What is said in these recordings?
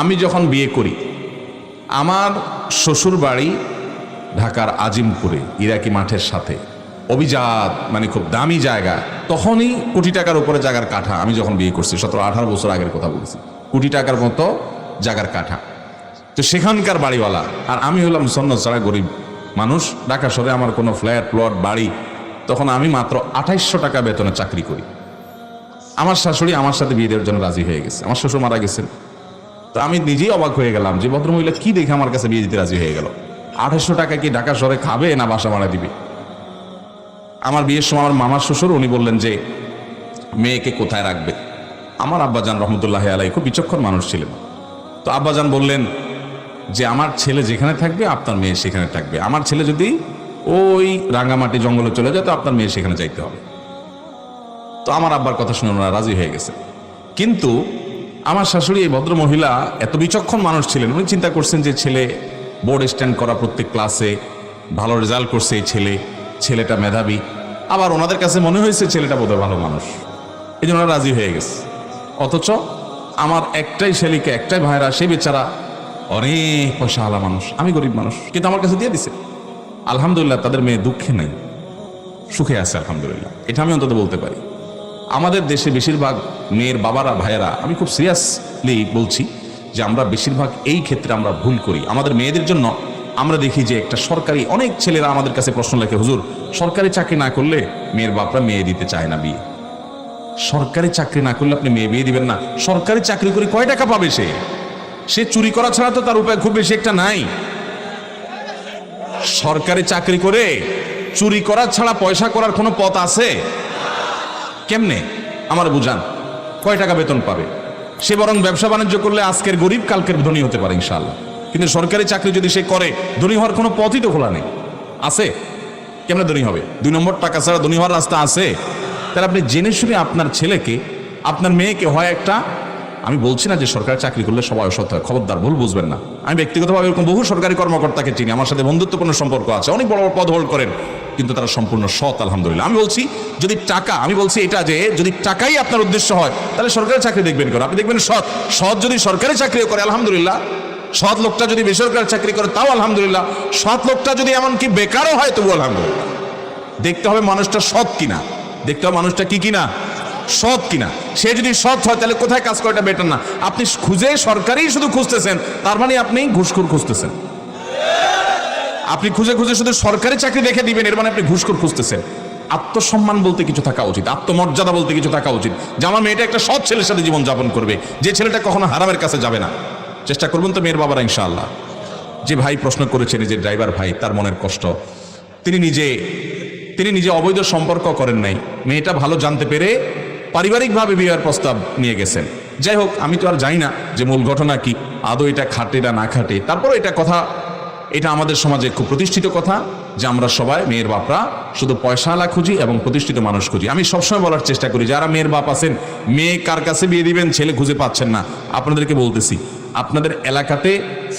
আমি যখন বিয়ে করি, আমার শ্বশুর বাড়ি ঢাকার আজিমপুরে, ইরাকি মাঠের সাথে, অভিজাত মানে খুব দামি জায়গা, তখনই কোটি টাকার উপরে জায়গার কাঠা আমি যখন বিয়ে করছি, সতেরো আঠারো বছর আগের কথা বলছি, কোটি টাকার মতো জায়গার কাঠা। তো সেখানকার বাড়িওয়ালা, আর আমি হলাম সন্ন ছাড়া গরিব মানুষ, ঢাকা শহরে আমার কোনো ফ্ল্যাট, প্লট, বাড়ি, তখন আমি মাত্র আঠাইশশো টাকা বেতনে চাকরি করি। আমার শাশুড়ি আমার সাথে বিয়ে দেওয়ার জন্য রাজি হয়ে গেছে, আমার শ্বশুর মারা গেছেন। তো আমি নিজেই অবাক হয়ে গেলাম যে ভদ্রমহিলা কি দেখে আমার কাছে বিয়ে দিতে রাজি হয়ে গেল। আঠাশশো টাকা কি ঢাকা শহরে খাবে না বাসা ভাড়া দিবে? আমার বিয়ের সময় আমার মামার শ্বশুর, উনি বললেন যে মেয়েকে কোথায় রাখবে? আমার আব্বাজান রহমতুল্লাহ আলাই খুব বিচক্ষণ মানুষ ছিলেন। তো আব্বাজান বললেন যে আমার ছেলে যেখানে থাকবে, আপনার মেয়ে সেখানে থাকবে। আমার ছেলে যদি ওই রাঙ্গামাটি জঙ্গলে চলে যায়, তো আপনার মেয়ে সেখানে যাইতে হবে। তো আমার আব্বার কথা শুনে ওনারা রাজি হয়ে গেছে। কিন্তু আমার শাশুড়ি এই ভদ্র মহিলা এত বিচক্ষণ মানুষ ছিলেন। উনি চিন্তা করছেন যে ছেলে বোর্ড স্ট্যান্ড করা প্রত্যেক ক্লাসে ভালো রেজাল্ট করছে এই ছেলে, ছেলেটা মেধাবী। আবার ওনাদের কাছে মনে হয়েছে ছেলেটা বোধহয় ভালো মানুষ। এই জন্য রাজি হয়ে গেছে। অথচ আমার একটাই ছেলেকে, একটাই ভাইরা সে বেচারা অনেক পয়সা আলা মানুষ। আমি গরিব মানুষ, কিন্তু আমার কাছে দিয়ে দিছে। আলহামদুলিল্লাহ, তাদের মেয়ে দুঃখে নেই। সুখে আছে, আলহামদুলিল্লাহ। এটা আমি অন্তত বলতে পারি। আমাদের দেশে বেশিরভাগ মেয়ের বাবারা, ভাইয়েরা, আমি খুব সিরিয়াসলি বলছি যে আমরা বেশিরভাগ এই ক্ষেত্রে আমরা ভুল করি। আমাদের মেয়েদের জন্য আমরা দেখি যে একটা সরকারি, অনেক ছেলেরা আমাদের কাছে প্রশ্ন লেখে, হুজুর, সরকারি চাকরি না করলে মেয়ের বাপরা মেয়ে দিতে চায় না বিয়ে। সরকারি চাকরি না করলে আপনি মেয়ে বিয়ে দিবেন না। সরকারি চাকরি করে কয় টাকা পাবে সে? সে চুরি করা ছাড়া তো তার উপায় খুব বেশি একটা নাই। সরকারি চাকরি করে চুরি করা ছাড়া পয়সা করার কোনো পথ আছে? কেমনে? আমার বুঝান, কয় টাকা বেতন পাবে? সে বরং ব্যবসা বাণিজ্য করলে আজকের গরিব কালকের ধনী হতে পারে ইনশাল্লাহ কিন্তু সরকারি চাকরি যদি সে করে, ধনী হওয়ার কোনো পথই তো খোলা নেই। আছে? কেমনে ধনী হবে? দুই নম্বর, টাকা ছাড়া ধনী হওয়ার রাস্তা আছে? তাহলে আপনি জেনে শুনে আপনার ছেলেকে, আপনার মেয়েকে হয় একটা, আমি বলছি না যে সরকারি চাকরি করলে সবাই অসৎ হয়, খবরদার, ভুল বুঝবেন না। আমি ব্যক্তিগতভাবে এরকম বহু সরকারি কর্মকর্তাকে চিনি, আমার সাথে বন্ধুত্বপূর্ণ সম্পর্ক আছে, অনেক বড় বড় পদ হোল্ড করেন, কিন্তু তারা সম্পূর্ণ সৎ, আলহামদুলিল্লাহ। আমি বলছি যদি টাকা, আমি বলছি এটা যে যদি টাকাই আপনার উদ্দেশ্য হয়, তাহলে সরকারি চাকরি দেখবেন কেন? আপনি দেখবেন সৎ সৎ যদি সরকারি চাকরিও করে, আলহামদুলিল্লাহ, সৎ লোকটা যদি বেসরকারি চাকরি করে, তাও আলহামদুলিল্লাহ, সৎ লোকটা যদি এমনকি বেকারও হয় তবু আলহামদুলিল্লাহ। দেখতে হবে মানুষটা সৎ কিনা, দেখতে হবে মানুষটা কি কিনা, সৎ কিনা। সে যদি সৎ হয়, তাহলে কোথায় কাজ করাটা বেটার না? আপনি খুঁজে সরকারি শুধু খুঁজতেছেন, তার মানে আপনি ঘুষখোর খুঁজতেছেন। আপনি খুঁজে খুঁজে শুধু সরকারি চাকরি দেখে দিবেন, এর মানে আপনি ঘুষখোর খুঁজতেছেন। আত্মসম্মান বলতে কিছু থাকা উচিত, আত্মমর্যাদা বলতে কিছু থাকা উচিত। যে আমার মেয়েটা একটা সৎ ছেলের সাথে জীবন যাপন করবে, যে ছেলেটা কখনো হারামের কাছে যাবে না। চেষ্টা করবেন তো মেয়ের বাবারা, ইনশাআল্লাহ। যে ভাই প্রশ্ন করেছেন যে ড্রাইভার ভাই, তার মনের কষ্ট। তিনি নিজে তিনি নিজে অবৈধ সম্পর্ক করেন নাই। মেয়েটা ভালো জানতে পেরে পারিবারিকভাবে বিয়ের প্রস্তাব নিয়ে গেছেন। যাই হোক, আমি তো আর জানি না যে মূল ঘটনা কি। আদৌ এটা খাটে না খাটে? তারপরে এটা কথা, এটা আমাদের সমাজে খুব প্রতিষ্ঠিত কথা। যে আমরা সবাই মেয়ের বাপরা শুধু পয়সাওয়ালা খুঁজি এবং প্রতিষ্ঠিত মানুষ খুঁজি। আমি সবসময় বলার চেষ্টা করি, যারা মেয়ের বাপ আছেন, মেয়ে কার কাছে বিয়ে দিবেন, ছেলে খুঁজে পাচ্ছেন না। আপনাদেরকে বলতেছি, আপনাদের এলাকাতে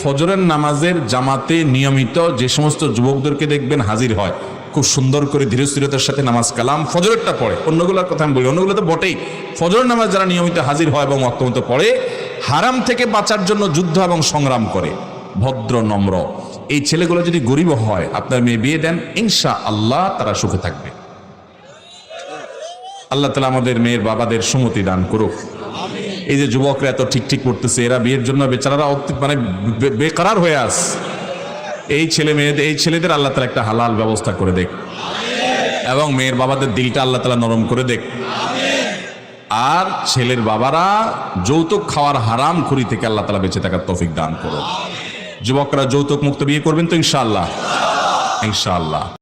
ফজরের নামাজের জামাতে নিয়মিত যে সমস্ত যুবকদেরকে দেখবেন হাজির হয়, খুব সুন্দর করে ধীরস্থিরতার সাথে নামাজ কালাম, ফজরেরটা পড়ে। অন্যগুলোর কথা আমি বলি, অন্যগুলো তো বটেই। ফজরের নামাজ যারা নিয়মিত হাজির হয় এবং অক্তমত পড়ে, হারাম থেকে বাঁচার জন্য যুদ্ধ এবং সংগ্রাম করে, ভদ্র, নম্র। এই ছেলেগুলো যদি গরিব হয়, আপনার মেয়ে বিয়ে দেন ইনশা আল্লাহ তারা সুখে থাকবে। আল্লাহ তালা আমাদের মেয়ের বাবাদের সুমতি দান করুক। এই যে যুবকরা এত ঠিক ঠিক করতেছে, এরা বিয়ের জন্য বেচারারা মানে বে- বেকারার হয়ে আস এই ছেলে মেয়েদের এই ছেলেদের আল্লাহ তালা একটা হালাল ব্যবস্থা করে দেখ। এবং মেয়ের বাবাদের দিলটা আল্লাহ তালা নরম করে দেখ। আর ছেলের বাবারা যৌতুক খাওয়ার হারাম খুরি থেকে আল্লাহ তালা বেঁচে থাকার তফিক দান করো যুবকরা যৌতুক মুক্ত বিয়ে করবেন তো ইনশাল্লাহ ইনশাআল্লাহ।